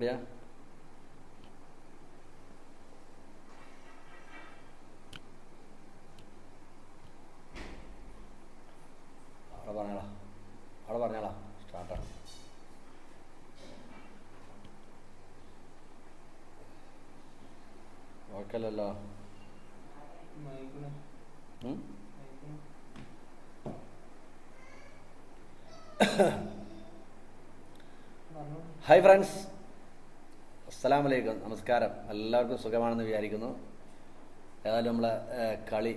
എവിടെയാ അവിടെ പറഞ്ഞോളാം അവിടെ പറഞ്ഞോളാം സ്റ്റാർട്ടാണ് ഓക്കെ അല്ലല്ലോ ഉം? ഹായ് ഫ്രണ്ട്സ് അസ്സലാമു വലൈക്കും നമസ്കാരം. എല്ലാവർക്കും സുഖമാണെന്ന് വിചാരിക്കുന്നു. ഏതായാലും നമ്മളെ കളി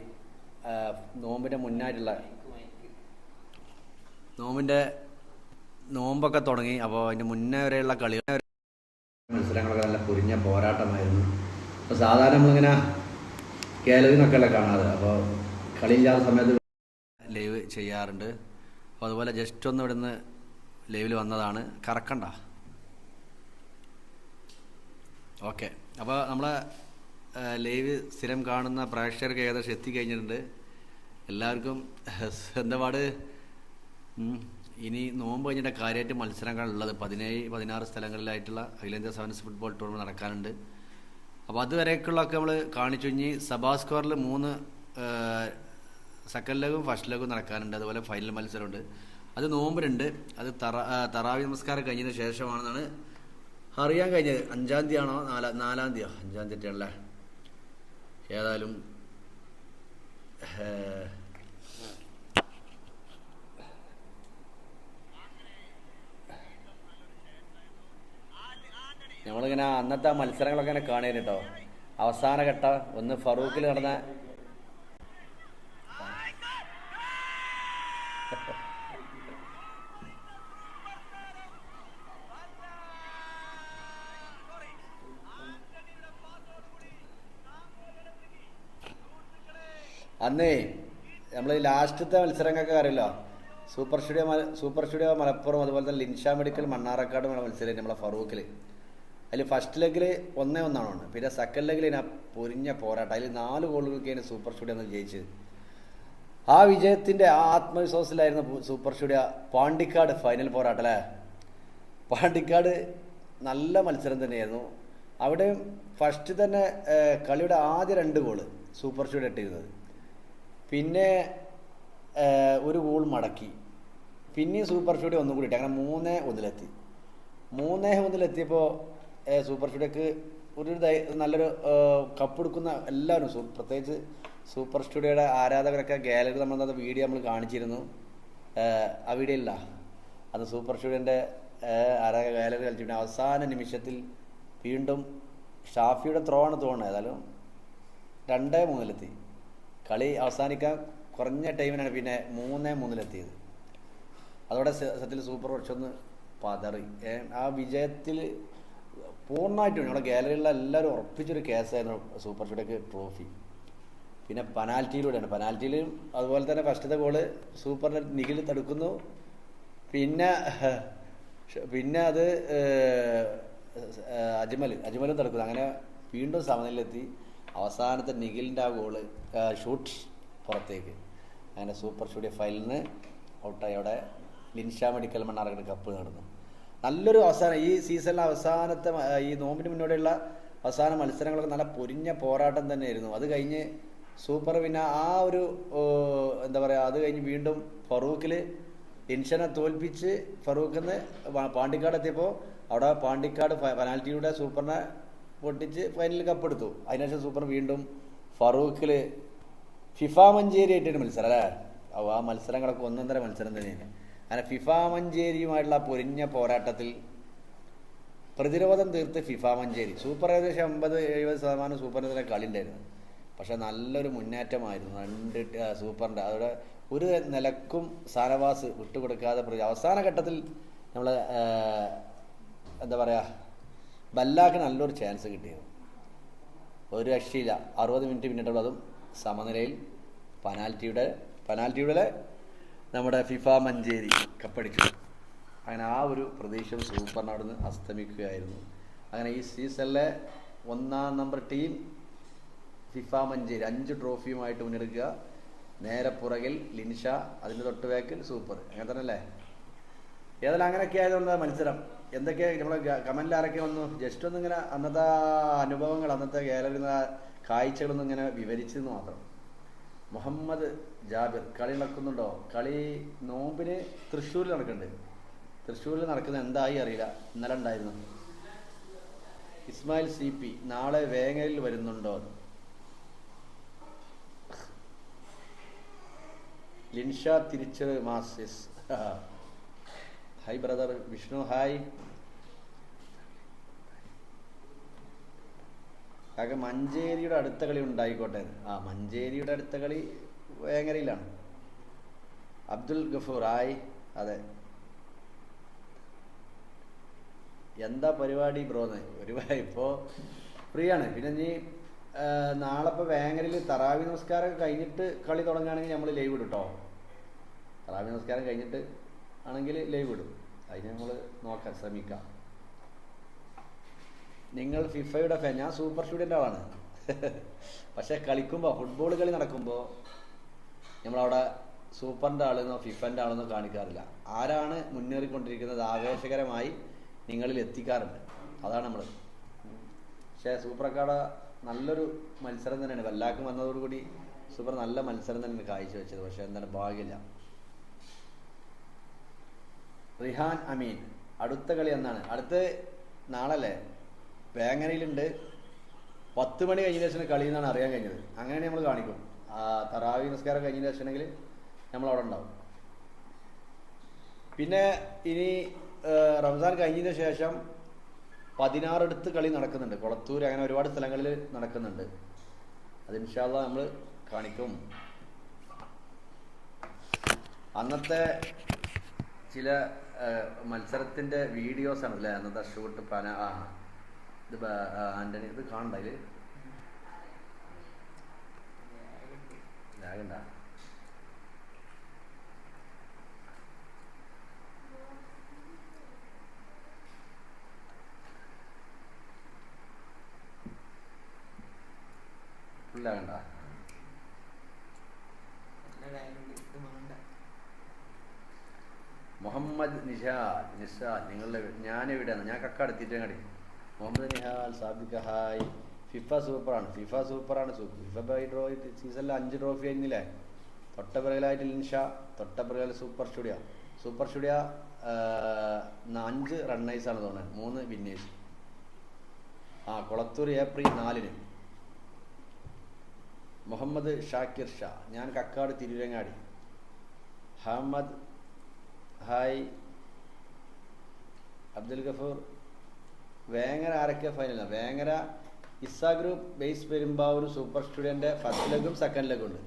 നോമ്പിന്റെ മുന്നായിട്ടുള്ള നോമ്പിന്റെ നോമ്പൊക്കെ തുടങ്ങി. അപ്പോൾ അതിന്റെ മുന്നേ വരെയുള്ള കളി മത്സരങ്ങളൊക്കെ നല്ല പൊരിഞ്ഞ പോരാട്ടമായിരുന്നു. അപ്പോൾ സാധാരണ നമ്മളിങ്ങനെ കേരളത്തിനൊക്കെ അല്ലേ കാണാറ്. അപ്പോൾ കളിയില്ലാത്ത സമയത്ത് ലൈവ് ചെയ്യാറുണ്ട്. അപ്പോൾ അതുപോലെ ജസ്റ്റ് ഒന്ന് ഇവിടുന്ന് ലൈവിൽ വന്നതാണ്. കറക്കണ്ട. ഓക്കെ. അപ്പോൾ നമ്മളെ ലൈവ് സ്ഥിരം കാണുന്ന പ്രേക്ഷകർക്ക് ഏകദേശം എത്തിക്കഴിഞ്ഞിട്ടുണ്ട്. എല്ലാവർക്കും എന്താ പാട്. ഇനി നോമ്പ് കഴിഞ്ഞിട്ട് കാര്യമായിട്ട് മത്സരങ്ങളുള്ളത് പതിനേഴ് പതിനാറ് സ്ഥലങ്ങളിലായിട്ടുള്ള അഖിലേന്ത്യാ സെവൻസ് ഫുട്ബോൾ ടൂർണമെന്റ് നടക്കാനുണ്ട്. അപ്പോൾ അതുവരേക്കുള്ളതൊക്കെ നമ്മൾ കാണിച്ചു. കഴിഞ്ഞ് സഭാ സ്കോറിൽ മൂന്ന് സെക്കൻഡ് ലെഗും ഫസ്റ്റ് ലെഗും നടക്കാനുണ്ട്. അതുപോലെ ഫൈനൽ മത്സരമുണ്ട്. അത് നോമ്പിനുണ്ട്. അത് തറ തറാവി നമസ്കാരം കഴിഞ്ഞതിന് ശേഷമാണെന്നാണ് അറിയാൻ കഴിഞ്ഞത് അഞ്ചാം തീയതി ആണോ നാലാ നാലാം തീയതിയോ? അഞ്ചാം തീയതി ആണല്ലേ ഏതായാലും നമ്മളിങ്ങനെ അന്നത്തെ മത്സരങ്ങളൊക്കെ ഇങ്ങനെ കാണുകയാണ് കേട്ടോ. അവസാന ഘട്ട ഒന്ന് ഫറൂഖിൽ നടന്ന അന്നേ നമ്മൾ ലാസ്റ്റത്തെ മത്സരങ്ങൾക്ക് അറിയില്ല? Super studio super studio Malappuram അതുപോലെ തന്നെ ലിൻഷ മെഡിക്കൽ മണ്ണാറക്കാട് മത്സരം നമ്മളെ ഫറൂഖിൽ അതിൽ ഫസ്റ്റ് ലെഗിൽ ഒന്നേ ഒന്നാണ് പിന്നെ സെക്കൻഡ് ലെഗിൽ ഞാൻ പൊരിഞ്ഞ പോരാട്ടം. അതിൽ നാല് ഗോളുകൾക്കാണ് സൂപ്പർ സ്റ്റുഡിയോ എന്ന് ജയിച്ചത് ആ വിജയത്തിന്റെ ആ ആത്മവിശ്വാസത്തിലായിരുന്നു സൂപ്പർ സ്റ്റുഡിയോ പാണ്ടിക്കാട് ഫൈനൽ പോരാട്ടം അല്ലേ? പാണ്ടിക്കാട് നല്ല മത്സരം തന്നെയായിരുന്നു. അവിടെ ഫസ്റ്റ് തന്നെ കളിയുടെ ആദ്യ രണ്ട് ഗോൾ സൂപ്പർ സ്റ്റുഡിയോ ഇട്ടിരുന്നത്. പിന്നെ ഒരു ഗോൾ മടക്കി. പിന്നെയും സൂപ്പർ ഷൂട്ടി ഒന്നും കൂടി ഇട്ട് അങ്ങനെ മൂന്നേ ഒന്നിലെത്തി മൂന്നേ ഒന്നിലെത്തിയപ്പോൾ സൂപ്പർ ഷൂട്ടിക്ക് ഒരു നല്ലൊരു കപ്പ് എടുക്കുന്ന എല്ലാവരും പ്രത്യേകിച്ച് സൂപ്പർ സ്റ്റുഡിയോയുടെ ആരാധകരൊക്കെ ഗാലറി നമ്മൾ വീഡിയോ നമ്മൾ കാണിച്ചിരുന്നു. ആ വീഡിയോ ഇല്ല. അത് സൂപ്പർ സ്റ്റുഡിയോന്റെ ആരാധക ഗാലറി കളിച്ചിട്ട് അവസാന നിമിഷത്തിൽ വീണ്ടും ഷാഫിയുടെ ത്രോ ആണ് തോന്നുന്നത് ഏതായാലും രണ്ടേ മൂന്നിലെത്തി. കളി അവസാനിക്കാൻ കുറഞ്ഞ ടൈമിനാണ് പിന്നെ മൂന്നേ മൂന്നിലെത്തിയത്. അതോടെ സത്യത്തിൽ സൂപ്പർ ഒന്ന് പതറി. ആ വിജയത്തിൽ പൂർണമായിട്ടും നമ്മുടെ ഗാലറിയിലുള്ള എല്ലാവരും ഉറപ്പിച്ചൊരു കേസായിരുന്നു സൂപ്പർ ഷോട്ടേക്ക് ട്രോഫി പിന്നെ പെനാൽറ്റിയിലൂടെയാണ് പെനാൽറ്റിയിലും അതുപോലെ തന്നെ ഫസ്റ്റത്തെ ഗോൾ സൂപ്പറിനെ നിഖിൽ തടുക്കുന്നു. പിന്നെ പിന്നെ അത് അജ്മൽ അജ്മലും. തടുക്കുന്നു. അങ്ങനെ വീണ്ടും സമനിലെത്തി അവസാനത്തെ നിഖിലിന്റെ ആ ഗോൾ ഷൂട്ട് പുറത്തേക്ക്. അങ്ങനെ സൂപ്പർ സ്റ്റുഡിയോ ഫൈനലിന് ഔട്ടായി. അവിടെ ലിൻഷാ മെഡിക്കൽ മണ്ണാർക്കട് കപ്പ് നടന്നു. നല്ലൊരു അവസാനം. ഈ സീസണിലെ അവസാനത്തെ ഈ നോമ്പിന് മുന്നോടിയുള്ള അവസാന മത്സരങ്ങളൊക്കെ നല്ല പൊരിഞ്ഞ പോരാട്ടം തന്നെയായിരുന്നു. അത് കഴിഞ്ഞ് സൂപ്പർ പിന്നെ ആ ഒരു എന്താ പറയുക അത് കഴിഞ്ഞ് വീണ്ടും ഫറൂഖിൽ ലിൻഷനെ തോൽപ്പിച്ച് ഫറൂഖിൽ നിന്ന് പാണ്ടിക്കാട് എത്തിയപ്പോൾ അവിടെ പാണ്ടിക്കാട് പെനാൽറ്റിയുടെ സൂപ്പറിനെ പൊട്ടിച്ച് ഫൈനലിൽ കപ്പെടുത്തു അതിനുശേഷം സൂപ്പർ വീണ്ടും ഫറൂഖിൽ ഫിഫ മഞ്ചേരി ആയിട്ടൊരു മത്സരം അല്ലേ? ആ മത്സരങ്ങളൊക്കെ ഒന്നൊന്നര മത്സരം തന്നെയാണ്. അങ്ങനെ ഫിഫ മഞ്ചേരിയുമായിട്ടുള്ള പൊരിഞ്ഞ പോരാട്ടത്തിൽ പ്രതിരോധം തീർത്ത് ഫിഫ മഞ്ചേരി. സൂപ്പർ ഏകദേശം അമ്പത് എഴുപത് ശതമാനം സൂപ്പറിന് തന്നെ കളി ഉണ്ടായിരുന്നു. പക്ഷെ നല്ലൊരു മുന്നേറ്റമായിരുന്നു. രണ്ട് സൂപ്പറിന്റെ അതോടെ ഒരു നിലക്കും സാനവാസ് വിട്ടുകൊടുക്കാതെ അവസാന ഘട്ടത്തിൽ നമ്മൾ എന്താ പറയുക ബല്ലാക്ക് നല്ലൊരു ചാൻസ് കിട്ടിയിരുന്നു ഒരു രക്ഷയില്ല. അറുപത് മിനിറ്റ് പിന്നിട്ടുള്ള അതും സമനിലയിൽ പനാൽറ്റിയുടെ പനാൽറ്റിയുടെ നമ്മുടെ ഫിഫ മഞ്ചേരി കപ്പടിച്ചു അങ്ങനെ ആ ഒരു പ്രതീക്ഷ സൂപ്പറിന് അവിടുന്ന് അസ്തമിക്കുകയായിരുന്നു. അങ്ങനെ ഈ സീസണിലെ ഒന്നാം നമ്പർ ടീം ഫിഫ മഞ്ചേരി അഞ്ച് ട്രോഫിയുമായിട്ട് മുന്നെടുക്കുക നേരെ പുറകിൽ ലിൻഷ അതിന്റെ തൊട്ട് സൂപ്പർ. അങ്ങനെ തന്നെ അല്ലേ ഏതായാലും അങ്ങനെയൊക്കെ ആയതുകൊണ്ട് മത്സരം. എന്തൊക്കെ നമ്മളെ കമന്റിൽ ആരൊക്കെ വന്നു? ജസ്റ്റ് ഒന്ന് ഇങ്ങനെ അന്നത്തെ അനുഭവങ്ങൾ അന്നത്തെ ഗാലറി കാഴ്ചകളൊന്നും ഇങ്ങനെ വിവരിച്ചെന്ന് മാത്രം. മുഹമ്മദ് ജാബിർ കളി നടക്കുന്നുണ്ടോ? കളി നോമ്പിന് തൃശ്ശൂരിൽ നടക്കുന്നുണ്ട്. തൃശ്ശൂരിൽ നടക്കുന്നത് എന്തായി അറിയില്ല. ഇന്നലെ ഉണ്ടായിരുന്നു. ഇസ്മായിൽ സി പി നാളെ വേങ്ങലിൽ വരുന്നുണ്ടോ? ലിൻഷ തിരിച്ചത് മാസിസ് ഹായ് ബ്രദർ വിഷ്ണു ഹായ് കാക്ക മഞ്ചേരിയുടെ അടുത്ത കളി ഉണ്ടായിക്കോട്ടെ. ആ മഞ്ചേരിയുടെ അടുത്ത കളി വേങ്ങരയിലാണ്. അബ്ദുൽ ഗഫൂർ ഹായ് അതെ. എന്താ പരിപാടി ബ്രോന്ന് ഒരു ഇപ്പോൾ ഫ്രീ ആണ് പിന്നെ നീ നാളെ ഇപ്പോൾ വേങ്ങരയിൽ തറാവി നമസ്കാരം കഴിഞ്ഞിട്ട് കളി തുടങ്ങുകയാണെങ്കിൽ നമ്മൾ ലൈവ് ഇടും തറാവി നമസ്കാരം കഴിഞ്ഞിട്ട് ആണെങ്കിൽ ലൈവ് ഇടും. അതിന് നമ്മൾ നോക്കാം ശ്രമിക്കാം. നിങ്ങൾ ഫിഫയുടെ ഫാൻ ഞാൻ സൂപ്പർ സ്റ്റുഡന്റ് ആളാണ് പക്ഷെ കളിക്കുമ്പോൾ ഫുട്ബോൾ കളി നടക്കുമ്പോൾ നമ്മളവിടെ സൂപ്പറിന്റെ ആളെന്നോ ഫിഫന്റെ ആളെന്നോ കാണിക്കാറില്ല. ആരാണ് മുന്നേറിക്കൊണ്ടിരിക്കുന്നത് ആവേശകരമായി നിങ്ങളിൽ എത്തിക്കാറുണ്ട്. അതാണ് നമ്മൾ പക്ഷേ സൂപ്പർ അക്കാഡ നല്ലൊരു മത്സരം തന്നെയാണ്. വല്ലാക്കും വന്നതോടുകൂടി സൂപ്പർ നല്ല മത്സരം തന്നെയാണ് കാഴ്ചവെച്ചത്. പക്ഷേ എന്താണ് ഭാഗ്യമില്ല. റിഹാൻ അമീൻ. അടുത്ത കളി എന്നാണ്. അടുത്ത നാളല്ലേ? വേങ്ങനയിലുണ്ട് പത്ത് മണി കഴിഞ്ഞ ശേഷം കളി എന്നാണ് അറിയാൻ കഴിഞ്ഞത്. അങ്ങനെ നമ്മൾ കാണിക്കും. തറാവി നമസ്കാരം കഴിഞ്ഞ ശേഷമാണെങ്കിൽ നമ്മൾ അവിടെ ഉണ്ടാവും. പിന്നെ ഇനി റംസാൻ കഴിഞ്ഞതിന് ശേഷം പതിനാറടുത്ത് കളി നടക്കുന്നുണ്ട്. കൊളത്തൂർ അങ്ങനെ ഒരുപാട് സ്ഥലങ്ങളിൽ നടക്കുന്നുണ്ട്. അത് ഇൻഷാല്ല നമ്മൾ കാണിക്കും. അന്നത്തെ ചില മത്സരത്തിന്റെ വീഡിയോസ് ആണല്ലേ അന്നത്തെ ഷൂട്ട് പന ആ ഇത് ആന്റണി ഇത് കാണണ്ട ഇതിൽ ലാഗണ്ട ലാഗണ്ട മുഹമ്മദ് നിഷാ നിഷാ നിങ്ങളുടെ ഞാൻ എവിടെയാണ് ഞാൻ കക്കാട് എത്തിയിട്ടങ്ങടി മുഹമ്മദ് നിഹാൽ സാദിഖ് ഹായ്. ഫിഫ സൂപ്പറാണ്. ഫിഫ സൂപ്പറാണ് സൂപ്പർ ഫിഫ ബൈ ഡ്രോ സീസണിൽ അഞ്ച് ട്രോഫി ആയിരുന്നില്ലേ? തൊട്ടപ്പിറകിലായിട്ട് ലിൻഷ തൊട്ടപ്പിറകിൽ സൂപ്പർ സ്റ്റുഡിയോ. സൂപ്പർ സ്റ്റുഡിയോ അഞ്ച് റണ്ണേഴ്സ് ആണ് തോന്നുന്നത്. മൂന്ന് വിന്നേഴ്സ്. ആ കുളത്തൂർ ഏപ്രിൽ നാലിന്. മുഹമ്മദ് ഷാക്കിർ ഷാ. ഞാൻ കക്കാട് തിരുരങ്ങാടി. അഹമ്മദ് ഹായ്. അബ്ദുൽ ഗഫൂർ. വേങ്ങര ആരൊക്കെ ഫൈനലാണ് Vengara Isa group base Perumbavoor super സ്റ്റുഡന്റെ first ലെഗും സെക്കൻഡ് ലെഗും ഉണ്ട്.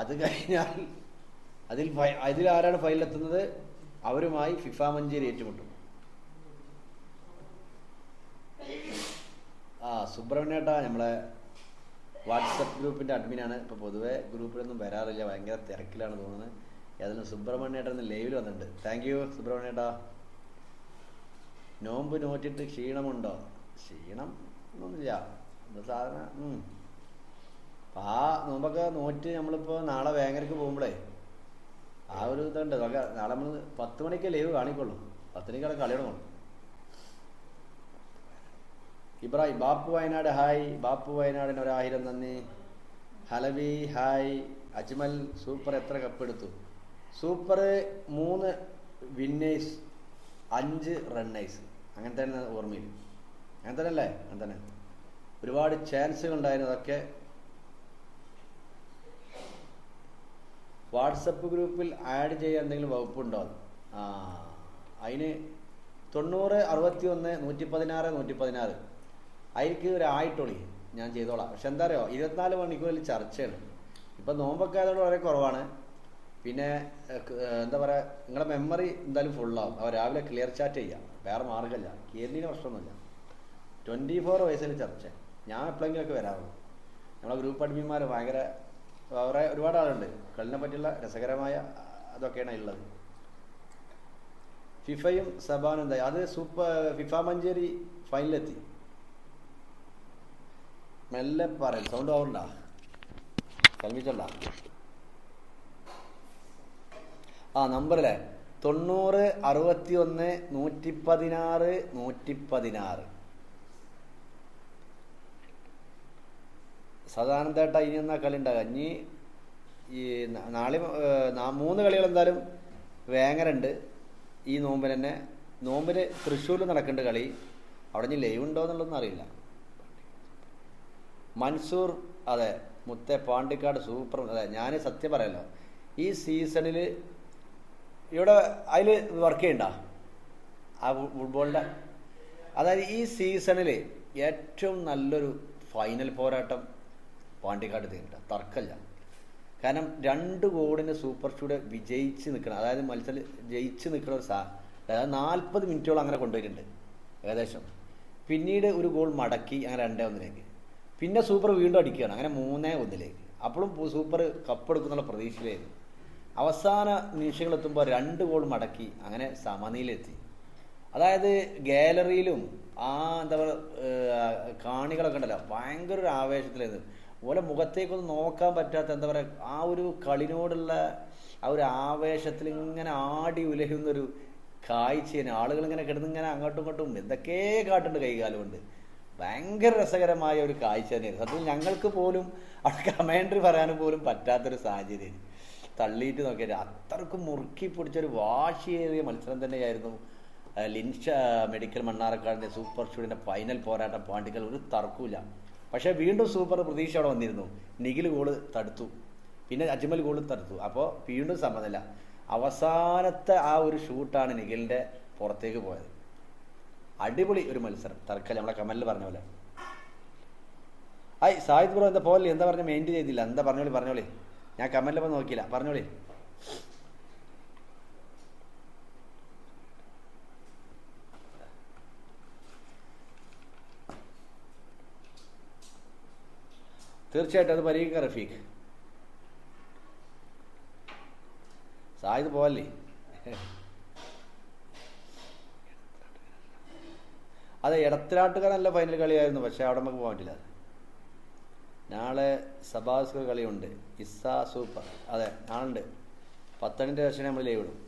അത് കഴിഞ്ഞാൽ അതിൽ അതിൽ ആരാണ് ഫൈനലെത്തുന്നത് അവരുമായി ഫിഫ മഞ്ചേരി ഏറ്റുമുട്ടും. ആ സുബ്രഹ്മണ്യേട്ടാ നമ്മളെ വാട്സപ്പ് ഗ്രൂപ്പിന്റെ അഡ്മിനാണ് ഇപ്പോൾ പൊതുവേ ഗ്രൂപ്പിലൊന്നും വരാറില്ല. ഭയങ്കര തിരക്കിലാണ് തോന്നുന്നത്. ഏതായാലും സുബ്രഹ്മണ്യേട്ടൻ ഇന്ന് ലൈവിൽ വന്നിട്ടുണ്ട്. താങ്ക് യു സുബ്രഹ്മണ്യേട്ടാ. നോമ്പ് നോറ്റിട്ട് ക്ഷീണമുണ്ടോ? ക്ഷീണം ഒന്നുമില്ല. സാധനം. അപ്പൊ ആ നോമ്പൊക്കെ നോറ്റ് നമ്മളിപ്പോൾ നാളെ വേങ്ങരക്ക് പോകുമ്പോഴേ ആ ഒരു ഇതുണ്ട്. നമുക്ക് നാളെ നമ്മൾ പത്ത് മണിക്ക് ലൈവ് കാണിക്കുള്ളൂ. പത്ത് മണിക്ക് കളി തുടങ്ങുള്ളൂ ഇബ്രാഹിം ബാപ്പു വയനാട് ഹായ്. ബാപ്പു വയനാടിന് ഒരായിരം നന്ദി. ഹലവി ഹായ്. അജ്മൽ സൂപ്പർ. എത്ര കപ്പെടുത്തു സൂപ്പർ മൂന്ന് വിന്നേഴ്സ് അഞ്ച് റണ്ണേഴ്സ് അങ്ങനെ തന്നെ ഓർമ്മയിൽ അങ്ങനെ തന്നെ അല്ലേ അങ്ങനെ തന്നെ ഒരുപാട് ചാൻസുകൾ ഉണ്ടായിരുന്നു. അതൊക്കെ വാട്സപ്പ് ഗ്രൂപ്പിൽ ആഡ് ചെയ്യാൻ എന്തെങ്കിലും വകുപ്പുണ്ടോ? ആ അതിന് തൊണ്ണൂറ് അറുപത്തി ഒന്ന് നൂറ്റി പതിനാറ് നൂറ്റി പതിനാറ് അതിലേക്ക് ഒരു ആയിട്ടൊളി. ഞാൻ ചെയ്തോളാം. പക്ഷെ എന്താ അറിയോ? ഇരുപത്തിനാല് മണിക്കൂറിൽ ചർച്ചയാണ്. ഇപ്പം നോമ്പൊക്കെ ആയതുകൊണ്ട് വളരെ കുറവാണ്. പിന്നെ എന്താ പറയുക നിങ്ങളുടെ മെമ്മറി എന്തായാലും ഫുള്ളാവും അവർ രാവിലെ ക്ലിയർ ചാറ്റ് ചെയ്യാം. വേറെ മാർഗമില്ല. കേരളീന് പ്രശ്നമൊന്നുമില്ല. ട്വന്റി ഫോർ വയസ്സിൽ ചർച്ച ഞാൻ എപ്പോഴെങ്കിലുമൊക്കെ വരാറുള്ളൂ. നമ്മളെ ഗ്രൂപ്പ് അഡ്മിന്മാർ ഭയങ്കര വേറെ ഒരുപാട് ആളുണ്ട്. കളിനെ പറ്റിയുള്ള രസകരമായ അതൊക്കെയാണ് ഉള്ളത്. ഫിഫയും സബാനും എന്തായി അത് സൂപ്പർ ഫിഫ മഞ്ചേരി ഫൈനലെത്തി മെല്ലെ പറയാം സൗണ്ട് ഓവറുണ്ടാ കൽമിച്ചുണ്ടാ ആ നമ്പറല്ലേ? തൊണ്ണൂറ് അറുപത്തി ഒന്ന് നൂറ്റി പതിനാറ് നൂറ്റി പതിനാറ് സദാനന്ദേട്ട ഇനി എന്നാ കളി ഉണ്ടാകുക ഇനി ഈ നാളെ മൂന്ന് കളികൾ എന്തായാലും വേങ്ങരുണ്ട് ഈ നോമ്പിന് തന്നെ. നോമ്പിന് തൃശ്ശൂരിൽ നടക്കേണ്ട കളി. അവിടെ ഇനി ലൈവ് ഉണ്ടോ എന്നുള്ളതൊന്നും അറിയില്ല. മൻസൂർ അതെ മുത്തേ പാണ്ടിക്കാട് സൂപ്പർ അതെ ഞാൻ സത്യം പറയല്ലോ. ഈ സീസണിൽ ഇവിടെ അതിൽ വർക്ക് ചെയ്യണ്ട? ആ ഫുട്ബോളിന്റെ അതായത് ഈ സീസണിൽ ഏറ്റവും നല്ലൊരു ഫൈനൽ പോരാട്ടം പാണ്ടിക്കാട് തീരുന്നുണ്ട് തർക്കമില്ല കാരണം രണ്ട് ഗോളിന് സൂപ്പർ ഷൂടെ വിജയിച്ച് നിൽക്കണം. അതായത് മത്സരം ജയിച്ച് നിൽക്കുന്ന ഒരു സാ അതായത് നാൽപ്പത് മിനിറ്റോളം അങ്ങനെ കൊണ്ടുപോയിട്ടുണ്ട്. ഏകദേശം. പിന്നീട് ഒരു ഗോൾ മടക്കി അങ്ങനെ രണ്ടേ ഒന്നിലേക്ക്. പിന്നെ സൂപ്പർ വീണ്ടും അടിക്കുകയാണ്. അങ്ങനെ മൂന്നേ ഒന്നിലേക്ക്. അപ്പോഴും സൂപ്പർ കപ്പെടുക്കുന്നുള്ള പ്രതീക്ഷയിലായിരുന്നു. അവസാന നിമിഷങ്ങളെത്തുമ്പോൾ രണ്ട് ഗോൾ മടക്കി അങ്ങനെ സമനിലെത്തി അതായത് ഗാലറിയിലും ആ എന്താ പറയുക കാണികളൊക്കെ ഉണ്ടല്ലോ ഭയങ്കര ഒരു ആവേശത്തിലായിരുന്നു. ഓലെ മുഖത്തേക്കൊന്ന് നോക്കാൻ പറ്റാത്ത എന്താ പറയുക ആ ഒരു കളിനോടുള്ള ആ ഒരു ആവേശത്തിൽ ഇങ്ങനെ ആടി ഉലയുന്നൊരു കാഴ്ചയാണ്. ആളുകൾ ഇങ്ങനെ കിടന്ന് ഇങ്ങനെ അങ്ങോട്ടും ഇങ്ങോട്ടും എന്തൊക്കെ കാട്ടുണ്ട് കൈകാലം കൊണ്ട് ഭയങ്കര രസകരമായ ഒരു കാഴ്ച തന്നെയായിരുന്നു. സത്യത്തിൽ ഞങ്ങൾക്ക് പോലും അവിടെ കമാൻഡർ പറയാനും പോലും പറ്റാത്തൊരു സാഹചര്യം തള്ളിയിട്ട് നോക്കിയാൽ അത്രക്കും മുറുക്കി പിടിച്ചൊരു വാശിയേറിയ മത്സരം തന്നെയായിരുന്നു ലിൻഷ മെഡിക്കൽ മണ്ണാറക്കാടിന്റെ സൂപ്പർ ഷൂട്ടിന്റെ ഫൈനൽ പോരാട്ടം പാണ്ടിക്കൽ. ഒരു തർക്കമില്ല പക്ഷേ വീണ്ടും സൂപ്പർ പ്രതീക്ഷ അവിടെ വന്നിരുന്നു. നിഖിൽ ഗോൾ തടുത്തു. പിന്നെ അജ്മൽ ഗോൾ തടുത്തു. അപ്പോൾ വീണ്ടും സമനില അവസാനത്തെ ആ ഒരു ഷൂട്ടാണ് നിഖിലിന്റെ പുറത്തേക്ക് പോയത്. അടിപൊളി ഒരു മത്സരം. തർക്കല്ല നമ്മളെ കമലിൽ പറഞ്ഞ പോലെ. ഐ സായിദ് ബ്രോ എന്താ പോലെ? എന്താ പറഞ്ഞ മെയിന്റ് ചെയ്തില്ല? എന്താ പറഞ്ഞോളി? പറഞ്ഞോളി. ഞാൻ കമന്റിലപ്പോൾ നോക്കിയില്ല. പറഞ്ഞോളി. തീർച്ചയായിട്ടും അത് പരീക്ഷ റഫീഖ്. സായിദ് പോവല്ലേ? അതെ ഇടത്തിലാട്ടുകാരല്ല ഫൈനൽ കളിയായിരുന്നു പക്ഷെ അവിടെ നമുക്ക് പോകാൻ പറ്റില്ല. നാളെ സബാസ്കർ കളിയുണ്ട്. ഇസ്സാ സൂപ്പർ. അതെ നാളുണ്ട്. പത്തണിന്റെ ശേഷം നമ്മൾ ലീവ് ഇടും.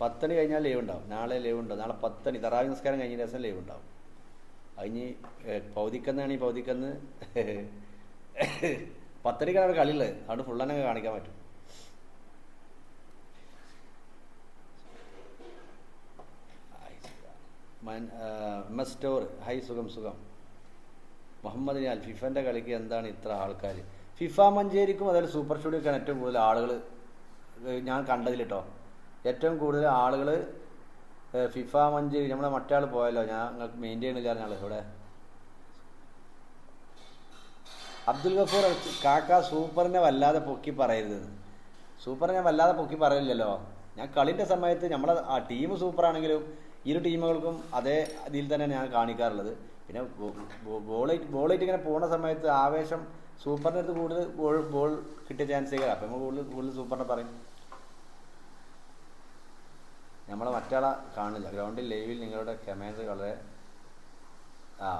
പത്തണി കഴിഞ്ഞാൽ ലീവ് ഉണ്ടാവും. നാളെ ലീവ് ഉണ്ടാവും. നാളെ പത്തണി തറാവി നിസ്കാരം കഴിഞ്ഞ ദിവസം ലീവ് ഉണ്ടാവും. അതിന് പൗതിക്കന്നാണ് ഈ പൗതിക്കന്ന് പത്തണിക്കാണ് അവിടെ കളിയുള്ളത്. ഫുൾ തന്നെ കാണിക്കാൻ പറ്റും. മൻ- എം എസ് സ്റ്റോർ ഹൈ സുഖം സുഖം. മുഹമ്മദ് നിയാൽ ഫിഫന്റെ കളിക്ക് എന്താണ് ഇത്ര ആൾക്കാർ ഫിഫ മഞ്ചേരിക്കും അതായത് സൂപ്പർ സ്റ്റുഡിയോക്കാണ് ഏറ്റവും കൂടുതൽ ആളുകൾ ഞാൻ കണ്ടതിൽ കേട്ടോ ഏറ്റവും കൂടുതൽ ആളുകൾ ഫിഫ മഞ്ചേരി നമ്മളെ മറ്റേ ആൾ പോയല്ലോ. ഞാൻ നിങ്ങൾക്ക് മെയിന്റെയിൻ ചെയ്യണില്ല ഞങ്ങൾ ഇവിടെ. അബ്ദുൽ ഗഫൂർ കാക്ക സൂപ്പറിനെ വല്ലാതെ പൊക്കി പറയരുത്. സൂപ്പറിനെ വല്ലാതെ പൊക്കി പറയില്ലല്ലോ ഞാൻ കളിന്റെ സമയത്ത് നമ്മളെ ആ ടീം സൂപ്പറാണെങ്കിലും ഇരു ടീമുകൾക്കും അതേ ഇതിൽ തന്നെ ഞാൻ കാണിക്കാറുള്ളത്. പിന്നെ ബോളായിട്ട് ബോളായിട്ട് ഇങ്ങനെ പോകുന്ന സമയത്ത് ആവേശം സൂപ്പറിന്റെ അടുത്ത് കൂടുതൽ ബോൾ ബോൾ കിട്ടിയ ചാൻസ് ചെയ്യാം അപ്പം നമ്മൾ കൂടുതൽ കൂടുതൽ സൂപ്പറിനെ പറയും. നമ്മളെ മറ്റാളെ കാണില്ല ഗ്രൗണ്ടിൽ ലൈവിൽ നിങ്ങളുടെ കമാൻഡർ വളരെ ആ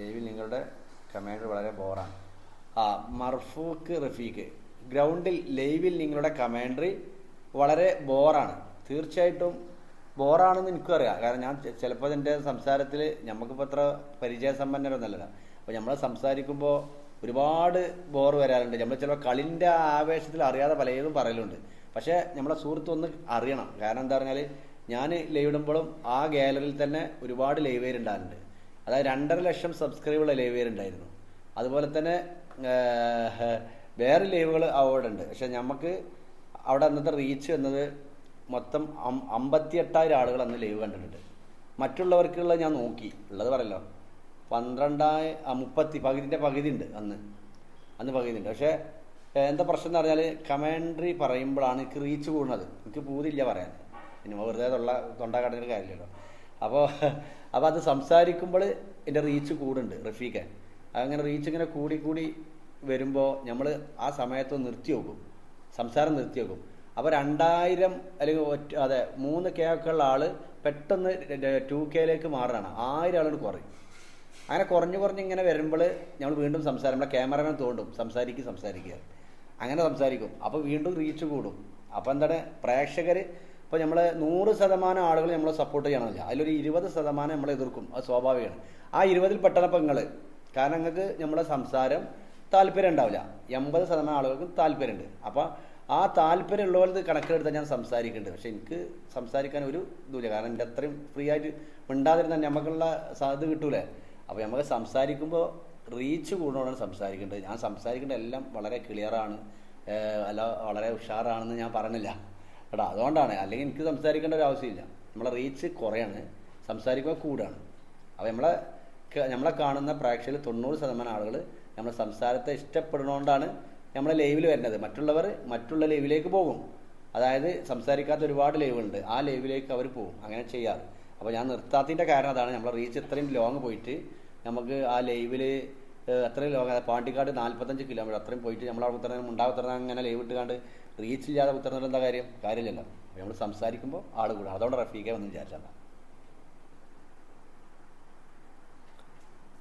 ലൈവിൽ നിങ്ങളുടെ കമാൻഡർ വളരെ ബോറാണ് ആ മർഫൂക്ക് റഫീഖ്. ഗ്രൗണ്ടിൽ ലൈവിൽ നിങ്ങളുടെ കമാൻഡറി വളരെ ബോറാണ് തീർച്ചയായിട്ടും ബോറാണെന്ന് എനിക്കും അറിയാം കാരണം ഞാൻ ചിലപ്പോൾ എന്റെ സംസാരത്തിൽ നമുക്കിപ്പോൾ അത്ര പരിചയസമ്പന്നരൊന്നുമല്ലല്ലോ. അപ്പോൾ നമ്മൾ സംസാരിക്കുമ്പോൾ ഒരുപാട് ബോർ വരാറുണ്ട്. നമ്മൾ ചിലപ്പോൾ കളിന്റെ ആവേശത്തിൽ അറിയാതെ പലതും പറയലുണ്ട്. പക്ഷേ നമ്മളെ സുഹൃത്ത് ഒന്ന് അറിയണം. കാരണം എന്താ പറഞ്ഞാൽ ഞാൻ ലൈവ് ഇടുമ്പോഴും ആ ഗാലറിയിൽ തന്നെ ഒരുപാട് ലൈവ് പേരുണ്ടാകുന്നുണ്ട് അതായത് രണ്ടര ലക്ഷം സബ്സ്ക്രൈബുള്ള ലൈവ് പേരുണ്ടായിരുന്നു. അതുപോലെ തന്നെ വേറെ ലൈവുകൾ അവിടെ ഉണ്ട് പക്ഷെ നമുക്ക് അവിടെ അന്നത്തെ റീച്ച് എന്നത് മൊത്തം അം- അമ്പത്തി എട്ടായിരം ആളുകൾ അന്ന് ലൈവ് കണ്ടിട്ടുണ്ട്. മറ്റുള്ളവർക്കുള്ളത് ഞാൻ നോക്കി. ഉള്ളത് പറയല്ലോ. പന്ത്രണ്ടായി മുപ്പത്തി പകുതിന്റെ പകുതി ഉണ്ട് അന്ന്. അന്ന് പകുതി ഉണ്ട്. പക്ഷേ എന്താ പ്രശ്നം എന്ന് പറഞ്ഞാൽ കമൻട്രി പറയുമ്പോഴാണ് എനിക്ക് റീച്ച് കൂടുന്നത്. എനിക്ക് പൂതില്ല പറയാൻ. പിന്നെ വെറുതെ തൊള്ള തൊണ്ട കടന്നിട്ട് കാര്യമില്ലല്ലോ. അപ്പോൾ അപ്പോൾ അത് സംസാരിക്കുമ്പോൾ എന്റെ റീച്ച് കൂടുണ്ട് റഫീഖ്. അങ്ങനെ റീച്ച് ഇങ്ങനെ കൂടി കൂടി വരുമ്പോൾ നമ്മൾ ആ സമയത്ത് നിർത്തി വെക്കും. സംസാരം നിർത്തി വെക്കും. അപ്പോൾ രണ്ടായിരം അല്ലെങ്കിൽ അതെ മൂന്ന് കെ ഒക്കെ ഉള്ള ആൾ പെട്ടെന്ന് ടു കെയിലേക്ക് മാറുകയാണ് ആയിരം ആളുകൾ കുറയും. അങ്ങനെ കുറഞ്ഞു കുറഞ്ഞ് ഇങ്ങനെ വരുമ്പോൾ നമ്മൾ വീണ്ടും സംസാരം നമ്മുടെ ക്യാമറമാൻ തോണ്ടും സംസാരിക്കും സംസാരിക്കുക അങ്ങനെ സംസാരിക്കും. അപ്പോൾ വീണ്ടും റീച്ച് കൂടും. അപ്പോൾ എന്താണ്? പ്രേക്ഷകർ ഇപ്പോൾ നമ്മൾ നൂറ് ശതമാനം ആളുകൾ നമ്മൾ സപ്പോർട്ട് ചെയ്യണമില്ല അതിലൊരു ഇരുപത് ശതമാനം നമ്മൾ എതിർക്കും. അത് സ്വാഭാവികമാണ്. ആ ഇരുപതിൽ പെട്ടപ്പോൾ നിങ്ങൾ കാരണം നിങ്ങൾക്ക് നമ്മുടെ സംസാരം താല്പര്യം ഉണ്ടാവില്ല. എൺപത് ശതമാനം ആളുകൾക്കും താല്പര്യമുണ്ട് അപ്പോൾ ആ താല്പര്യം കണക്കിലെടുത്ത് ഞാൻ സംസാരിക്കുന്നുണ്ട് പക്ഷെ എനിക്ക് സംസാരിക്കാൻ ഒരു ഇതുമില്ല. കാരണം എന്റെ അത്രയും ഫ്രീ ആയിട്ട് മിണ്ടാതിരുന്നാൽ നമുക്കുള്ള സാധ്യത കിട്ടൂലേ? അപ്പോൾ നമുക്ക് സംസാരിക്കുമ്പോൾ റീച്ച് കൂടുന്നതാണ് സംസാരിക്കേണ്ടത്. ഞാൻ സംസാരിക്കേണ്ട എല്ലാം വളരെ ക്ലിയറാണ് അല്ല വളരെ ഉഷാറാണെന്ന് ഞാൻ പറഞ്ഞില്ല. കേട്ടോ അതുകൊണ്ടാണ്. അല്ലെങ്കിൽ എനിക്ക് സംസാരിക്കേണ്ട ഒരു ആവശ്യമില്ല. നമ്മളെ റീച്ച് കുറയാണ്. സംസാരിക്കുമ്പോൾ കൂടാണ്. അപ്പോൾ നമ്മളെ നമ്മളെ കാണുന്ന പ്രേക്ഷകർ തൊണ്ണൂറ് ശതമാനം ആളുകൾ നമ്മുടെ സംസാരത്തെ ഇഷ്ടപ്പെടുന്നതുകൊണ്ടാണ് നമ്മളെ ലൈവിൽ വരുന്നത്. മറ്റുള്ളവർ മറ്റുള്ള ലൈവിലേക്ക് പോകും. അതായത് സംസാരിക്കാത്ത ഒരുപാട് ലൈവുണ്ട് ആ ലൈവിലേക്ക് അവർ പോകും. അങ്ങനെ ചെയ്യാറ്. അപ്പോൾ ഞാൻ നിർത്താത്തതിന്റെ കാരണം അതാണ് നമ്മളെ റീച്ച് ഇത്രയും ലോങ് പോയിട്ട് നമുക്ക് ആ ലൈവിൽ അത്രയും ലോങ് പാണ്ടിക്കാട് നാൽപ്പത്തഞ്ച് കിലോമീറ്റർ അത്രയും പോയിട്ട് നമ്മൾ അവിടെ ഉത്തരം ഉണ്ടാകുത്തരം അങ്ങനെ ലൈവ് ഇട്ടുകാണ്ട് റീച്ച് ഇല്ലാതെ ഉത്തരം എന്താ കാര്യം? കാര്യമില്ലല്ലോ. നമ്മൾ സംസാരിക്കുമ്പോൾ ആൾ കൂടും. അതുകൊണ്ട് റഫീഖെ വന്ന് വിചാരിച്ചാൽ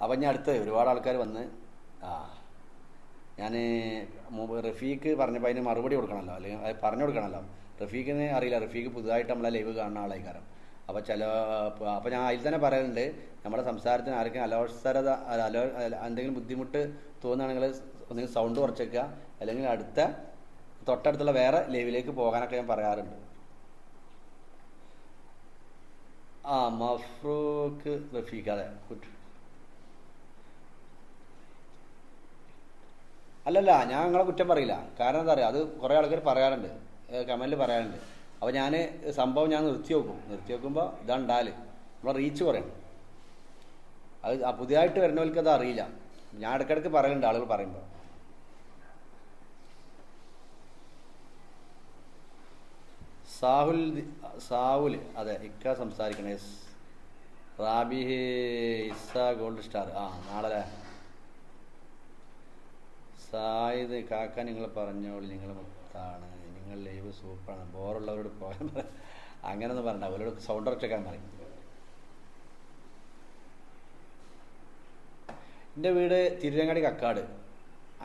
അപ്പം ഞാൻ അടുത്ത് ഒരുപാട് ആൾക്കാർ വന്ന് ആ ഞാൻ റഫീഖ് പറഞ്ഞപ്പോൾ അതിന് മറുപടി കൊടുക്കണമല്ലോ അല്ലെങ്കിൽ പറഞ്ഞു കൊടുക്കണമല്ലോ റഫീഖിന് അറിയില്ല. റഫീഖ് പുതുതായിട്ട് നമ്മളെ ലൈവ് കാണുന്ന ആളായി കാരണം അപ്പോൾ ചില അപ്പോൾ ഞാൻ അതിൽ തന്നെ പറയുന്നുണ്ട് നമ്മുടെ സംസാരത്തിന് ആർക്കും അലോസരത അലോ എന്തെങ്കിലും ബുദ്ധിമുട്ട് തോന്നുകയാണെങ്കിൽ ഒന്നെങ്കിൽ സൗണ്ട് കുറച്ചേക്കുക. അല്ലെങ്കിൽ അടുത്ത തൊട്ടടുത്തുള്ള വേറെ ലൈവിലേക്ക് പോകാനൊക്കെ ഞാൻ പറയാറുണ്ട്. ആ മഫ്രൂഖ് റഫീഖ് അതെ ഗുഡ് അല്ലല്ല ഞാൻ നിങ്ങളെ കുറ്റം പറയില്ല. കാരണം എന്താ പറയുക അത് കുറേ ആൾക്കാർ പറയാറുണ്ട്. കമന്റിൽ പറയാറുണ്ട്. അപ്പോൾ ഞാൻ സംഭവം ഞാൻ നിർത്തി വെക്കും. നിർത്തി വെക്കുമ്പോൾ ഇതുണ്ടാൽ. നമ്മളെ റീച്ച് കുറയണം അത് പുതിയതായിട്ട് വരുന്നവർക്ക് അത് അറിയില്ല. ഞാൻ ഇടയ്ക്കിടയ്ക്ക് പറയുന്നുണ്ട് ആളുകൾ പറയുമ്പോൾ സാഹുൽ സാഹുൽ അതെ ഇക്ക സംസാരിക്കണേ. Rabi Isa gold star. ആ നാളെ സായിദ് കാക്ക നിങ്ങൾ പറഞ്ഞോളൂ നിങ്ങൾ മുത്താണ്. നിങ്ങൾ ലൈവ് സൂപ്പറാണ്. ബോറുള്ളവരോട് പോകാൻ അങ്ങനെ അങ്ങനെയൊന്നും പറഞ്ഞ അവരോട് സൗണ്ട് ഉറച്ചേക്കാൻ പറയും. എന്റെ വീട് തിരുരങ്ങാടി കക്കാട്.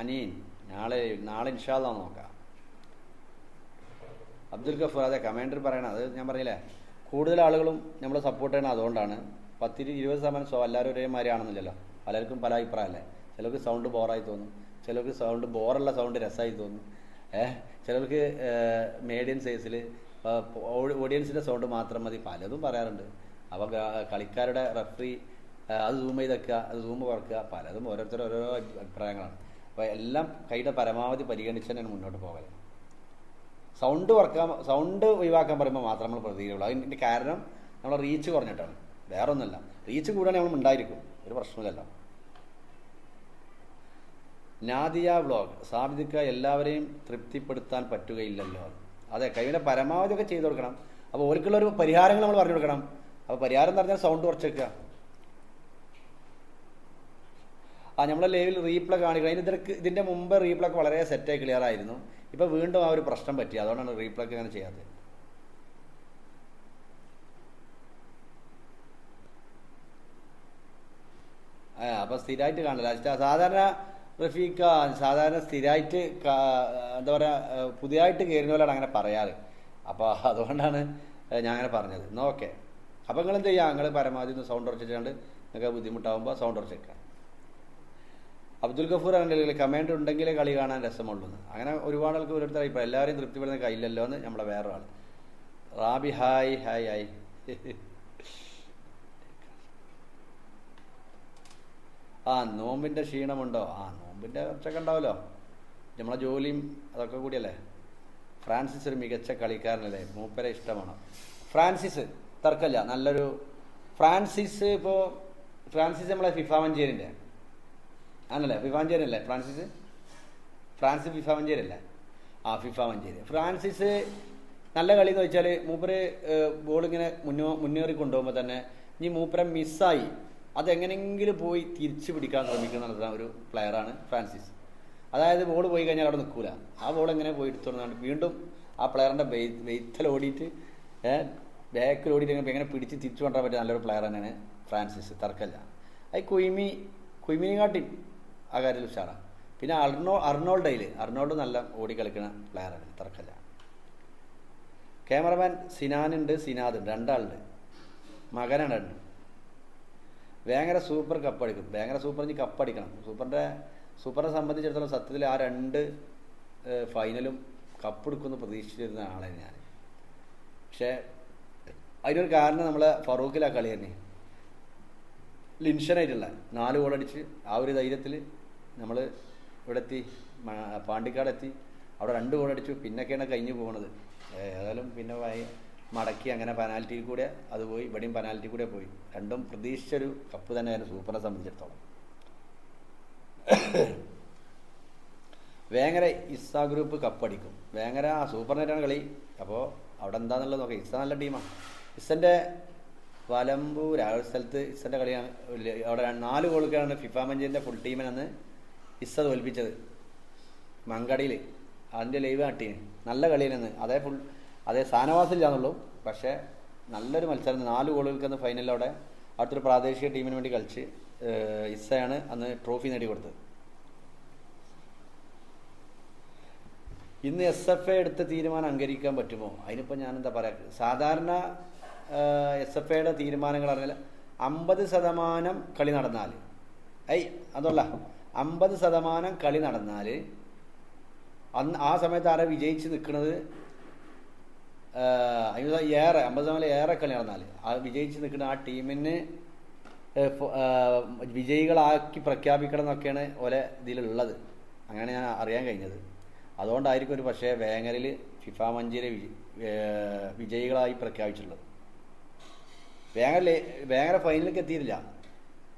അനീൻ നാളെ നാളെ ഇൻഷാല്ല നോക്കാം. അബ്ദുൽ ഗഫൂർ അതെ കമാൻഡർ പറയണം അത് ഞാൻ പറഞ്ഞില്ലേ? കൂടുതൽ ആളുകളും നമ്മളെ സപ്പോർട്ട് ചെയ്യണം അതുകൊണ്ടാണ്. പത്തിരി ഇരുപത് ശതമാനം എല്ലാവരും ഒരേ മാതിരി ആണെന്നില്ലല്ലോ. പലർക്കും പല അഭിപ്രായമല്ലേ ചിലർക്ക് സൗണ്ട് ബോറായി തോന്നും. ചിലർക്ക് സൗണ്ട് ബോറുള്ള സൗണ്ട് രസമായി തോന്നും ഏഹ് ചിലർക്ക് മീഡിയം സൈസിൽ ഓഡിയൻസിന്റെ സൗണ്ട് മാത്രം മതി. പലതും പറയാറുണ്ട്. അപ്പോൾ കളിക്കാരുടെ റഫറി അത് സൂം ചെയ്ത് വെക്കുക അത് സൂം കുറക്കുക പലതും ഓരോരുത്തരും ഓരോ അഭിപ്രായങ്ങളാണ്. അപ്പോൾ എല്ലാം കൈയുടെ പരമാവധി പരിഗണിച്ച് തന്നെയാണ് മുന്നോട്ട് പോകൽ സൗണ്ട് കുറയ്ക്കാൻ സൗണ്ട് ഒഴിവാക്കാൻ പറയുമ്പോൾ മാത്രം നമ്മൾ പ്രതികരിക്കുള്ളൂ. അതിന്റെ കാരണം നമ്മളെ റീച്ച് കുറഞ്ഞിട്ടാണ്. വേറൊന്നുമല്ല. റീച്ച് കൂടാണെങ്കിൽ നമ്മൾ ഉണ്ടായിരിക്കും. ഒരു പ്രശ്നമില്ലല്ലോ നാദിയ വ്ളോഗ് സാബിദിക്ക എല്ലാവരെയും തൃപ്തിപ്പെടുത്താൻ പറ്റുകയില്ലല്ലോ. അതെ കഴിവിന്റെ പരമാവധി ഒക്കെ ചെയ്തു കൊടുക്കണം. അപ്പോൾ ഓർക്കുള്ള ഒരു പരിഹാരങ്ങൾ നമ്മൾ പറഞ്ഞു കൊടുക്കണം. അപ്പോൾ പരിഹാരം എന്ന് പറഞ്ഞാൽ സൗണ്ട് കുറച്ച് വെക്കുക. ആ നമ്മളെ ലൈവിൽ റീപ്ലേ കാണുക അതിന് ഇതിற்கு ഇതിന്റെ മുമ്പ് റീപ്ലേ വളരെ സെറ്റായി ക്ലിയർ ആയിരുന്നു. ഇപ്പോൾ വീണ്ടും ആ ഒരു പ്രശ്നം പറ്റി. അതുകൊണ്ടാണ് റീപ്ലേ അങ്ങനെ ചെയ്യാത്തത്. അപ്പോൾ സ്ഥിരമായിട്ട് കാണില്ല സാധാരണ റഫീഖ സാധാരണ സ്ഥിരമായിട്ട് എന്താ പറയുക പുതിയതായിട്ട് കയറുന്ന പോലെയാണ് അങ്ങനെ പറയാറ്. അപ്പോൾ അതുകൊണ്ടാണ് ഞാൻ അങ്ങനെ പറഞ്ഞത്. എന്നാൽ ഓക്കെ. അപ്പോൾ നിങ്ങൾ എന്ത് ചെയ്യുക നിങ്ങൾ പരമാവധി ഒന്ന് സൗണ്ട് ഉറച്ചിട്ടാണ്ട് നിങ്ങൾക്ക് ബുദ്ധിമുട്ടാകുമ്പോൾ സൗണ്ട് ഉറച്ചേക്കുക അബ്ദുൽ ഗഫൂർ അങ്ങനെ കമാൻഡ് ഉണ്ടെങ്കിലേ കളി കാണാൻ രസമുള്ളൂ. അങ്ങനെ ഒരുപാട് ആൾക്ക് ഓരോരുത്തർ ഇപ്പോൾ എല്ലാവരെയും തൃപ്തിപ്പെടുന്ന കയ്യില്ലല്ലോ എന്ന് നമ്മളെ വേറെ ആൾ റാബി ഹായ് ഹായ് ഹായ്. ആ നോമ്പിന്റെ ക്ഷീണമുണ്ടോ? ആ നോമ്പിന്റെ കുറച്ചൊക്കെ ഉണ്ടാവുമല്ലോ നമ്മളെ ജോലിയും അതൊക്കെ കൂടിയല്ലേ? ഫ്രാൻസിസ് ഒരു മികച്ച കളിക്കാരനല്ലേ? മൂപ്പരെ ഇഷ്ടമാണ്. ഫ്രാൻസിസ് തർക്കമില്ല. നല്ലൊരു ഫ്രാൻസിസ് ഇപ്പോൾ ഫ്രാൻസിസ് നമ്മളെ ഫിഫ മഞ്ചേരിന്റെ ആണല്ലേ? ഫിഫ മഞ്ചേരി അല്ലേ ഫ്രാൻസിസ്? ഫ്രാൻസിസ് ഫിഫ മഞ്ചേരി അല്ലേ ആ ഫിഫ മഞ്ചേരി ഫ്രാൻസിസ് നല്ല കളി എന്ന് വെച്ചാൽ മൂപ്പര് ബോളിങ്ങനെ മുന്നോ മുന്നേറി കൊണ്ടുപോകുമ്പോൾ തന്നെ ഇനി മൂപ്പരെ മിസ്സായി അതെങ്ങനെയെങ്കിലും പോയി തിരിച്ചു പിടിക്കാൻ ശ്രമിക്കുന്ന ഒരു പ്ലെയറാണ് ഫ്രാൻസിസ് അതായത് ബോൾ പോയി കഴിഞ്ഞാൽ അവിടെ നിൽക്കൂല. ആ ബോൾ എങ്ങനെ പോയി എടുത്തോണ്ട് വീണ്ടും ആ പ്ലെയറിന്റെ വെയ്ത്തൽ ഓടിയിട്ട് ബാക്കിൽ ഓടിയിട്ട് എങ്ങനെ പിടിച്ച് തിരിച്ചു കൊണ്ടുവരാൻ പറ്റിയ നല്ലൊരു പ്ലെയർ തന്നെയാണ് ഫ്രാൻസിസ് തർക്കല്ല അത് കുയിമി കുയിമിനെക്കാട്ടി ആ കാര്യത്തിൽ ഉഷാറാണ് പിന്നെ അർണോ അർണോൾഡയിൽ അർണോൾഡ് നല്ല ഓടി കളിക്കുന്ന പ്ലെയറാണ് തർക്കല്ല ക്യാമറമാൻ സിനാനുണ്ട് സിനാദ് രണ്ടാളുണ്ട്. മകനാണ് രണ്ട്. ഭയങ്കര സൂപ്പർ കപ്പടിക്കും ഭയങ്കര സൂപ്പർ ഇനി കപ്പടിക്കണം സൂപ്പറിന്റെ സൂപ്പറിനെ സംബന്ധിച്ചിടത്തോളം സത്യത്തിൽ ആ രണ്ട് ഫൈനലും കപ്പെടുക്കുമെന്ന് പ്രതീക്ഷിച്ചിരുന്ന ആളാണ് ഞാൻ. പക്ഷേ അതിനൊരു കാരണം നമ്മൾ ഫറൂഖിൽ ആ കളി തന്നെ. ലിൻഷനായിട്ടുള്ള നാല് ഗോളടിച്ച് ആ ഒരു ധൈര്യത്തിൽ നമ്മൾ ഇവിടെ എത്തി പാണ്ടിക്കാടെത്തി. അവിടെ രണ്ട് ഗോളടിച്ചു പിന്നൊക്കെയാണ് കഴിഞ്ഞു പോകുന്നത് ഏതായാലും പിന്നെ മടക്കി അങ്ങനെ പെനാൽറ്റിയിൽ കൂടെ അത് പോയി ഇവിടെയും പെനാൽറ്റി കൂടെ പോയി. രണ്ടും പ്രതീക്ഷിച്ചൊരു കപ്പ് തന്നെയായിരുന്നു സൂപ്പറിനെ സംബന്ധിച്ചിടത്തോളം. വേങ്ങര ഇസ ഗ്രൂപ്പ് കപ്പടിക്കും വേങ്ങര സൂപ്പറിനായിട്ടാണ് കളി. അപ്പോൾ അവിടെ എന്താണെന്നുള്ളത് നോക്കാം. ഇസ്സ നല്ല ടീമാണ് ഇസ്സന്റെ വലമ്പൂർ ആ ഒരു സ്ഥലത്ത് ഇസ്സന്റെ കളിയാണ് അവിടെ നാല് ഗോളുക്കാണ് ഫിഫ മഞ്ചിന്റെ ഫുൾ ടീമിനന്ന് ഇസ തോൽപ്പിച്ചത്. മങ്കടിയിൽ അതിന്റെ ലൈവ് കാട്ടീന്. നല്ല കളിയിലെന്ന് അതേ ഫുൾ അതേ സ്ഥാനവാസമില്ലാന്നുള്ളൂ പക്ഷേ നല്ലൊരു മത്സരം. നാല് ഗോളുകൾക്ക് അന്ന് അവിടെ അടുത്തൊരു പ്രാദേശിക ടീമിന് വേണ്ടി കളിച്ച് ഇസയാണ് അന്ന് ട്രോഫി നേടിക്കൊടുത്തത്. ഇന്ന് എസ് എഫ് എ എടുത്ത തീരുമാനം അംഗീകരിക്കാൻ പറ്റുമോ? അതിനിപ്പോൾ എന്താ പറയുക സാധാരണ എസ് എഫ് എയുടെ തീരുമാനങ്ങൾ പറഞ്ഞാൽ അമ്പത് ശതമാനം കളി നടന്നാൽ ഐ അതല്ല. അമ്പത് ശതമാനം കളി നടന്നാൽ അന്ന് ആ സമയത്ത് ആരാ വിജയിച്ച് നിൽക്കുന്നത്? അതിന് ഏറെ അമ്പത് ശതമാനം ഏറെ കളി നടന്നാൽ ആ വിജയിച്ച് നിൽക്കുന്ന ആ ടീമിന് വിജയികളാക്കി പ്രഖ്യാപിക്കണം എന്നൊക്കെയാണ് ഓലെ ഇതിലുള്ളത്. അങ്ങനെ ഞാൻ അറിയാൻ കഴിഞ്ഞത്. അതുകൊണ്ടായിരിക്കും ഒരു പക്ഷേ വേങ്ങലിൽ ഫിഫ മഞ്ചിയിലെ വിജ വിജയികളായി പ്രഖ്യാപിച്ചിട്ടുള്ളത്. വേങ്ങര വേങ്ങര ഫൈനലിലേക്ക് എത്തിയിട്ടില്ല.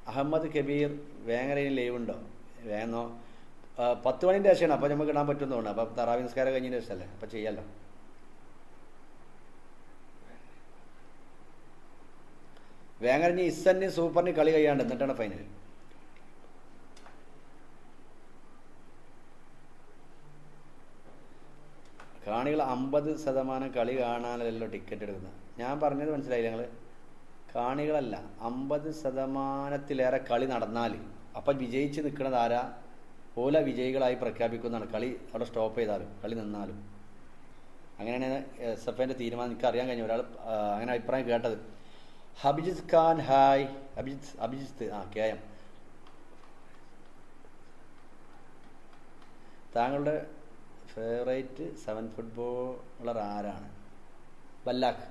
അഹമ്മദ് കബീർ വേങ്ങരയിൽ ഉണ്ടോ? വേങ്ങോ പത്ത് മണിന്റെ ശേഷമാണ്. അപ്പോൾ നമുക്ക് ഇടാൻ പറ്റുമെന്ന് തോന്നുന്നു. അപ്പോൾ തറാവി നിസ്കാരം കഴിഞ്ഞതിന് ശേഷമല്ലേ? അപ്പോൾ ചെയ്യാമല്ലോ വേങ്ങരഞ്ഞ് ഇസന്നി സൂപ്പറിന് കളി കഴിയാണ്ട് എന്നിട്ടാണ് ഫൈനൽ കാണികൾ അമ്പത് ശതമാനം കളി കാണാനല്ലോ ടിക്കറ്റ് എടുക്കുന്നത്. ഞാൻ പറഞ്ഞത് മനസ്സിലായില്ല ഞങ്ങൾ കാണികളല്ല അമ്പത് ശതമാനത്തിലേറെ കളി നടന്നാൽ അപ്പം വിജയിച്ച് നിൽക്കുന്നത് ആരാ? ഓല വിജയികളായി പ്രഖ്യാപിക്കുന്നതാണ്. കളി അവിടെ സ്റ്റോപ്പ് ചെയ്താലും കളി നിന്നാലും. അങ്ങനെയാണ് എസ് എഫ് ഐന്റെ തീരുമാനം. എനിക്ക് അറിയാൻ കഴിഞ്ഞു ഒരാൾ അങ്ങനെ അഭിപ്രായം കേട്ടത്. ഹബിജിത് ഖാൻ ഹായ് അഭിജിത്ത് അഭിജിത്ത് ആ കെ എം താങ്കളുടെ ഫേവറേറ്റ് സെവൻ ഫുട്ബോളർ ആരാണ്? ബല്ലാഖ്